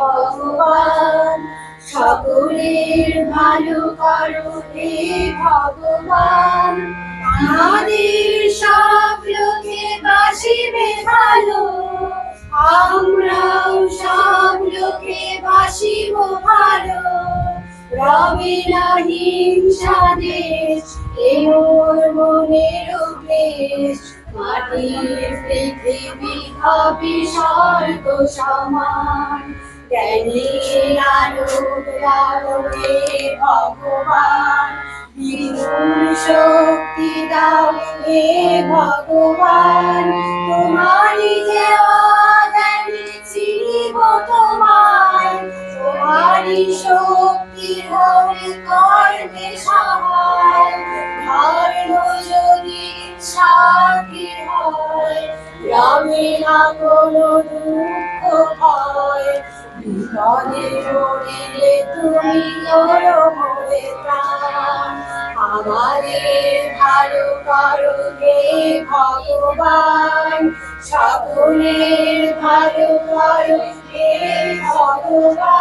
ভগবান সকলের ভালো করো হে ভগবান, আমাদের সব লোকে বাসিবে ভালো। আমরাও সব লোকে বাসিব ভালো। রবে না হিংসা দেশ, এ মোর মনের বেশ মাটির পৃথিবী হবে স্বর্গ সমান। জ্ঞানের আলোক ভগবান। শক্তি দাও হে ভগবান। তোমারই যে চিনিব তোমায়, তোমারই শক্তি হবে কর্মে সহায় ধর্ম যদি হয় রবে না কোনো দুঃখ তুমি ধরো মোরে প্রাণ। আমাদের ভালো করো ভগবান। সকলের ভালো করো হে ভগবান।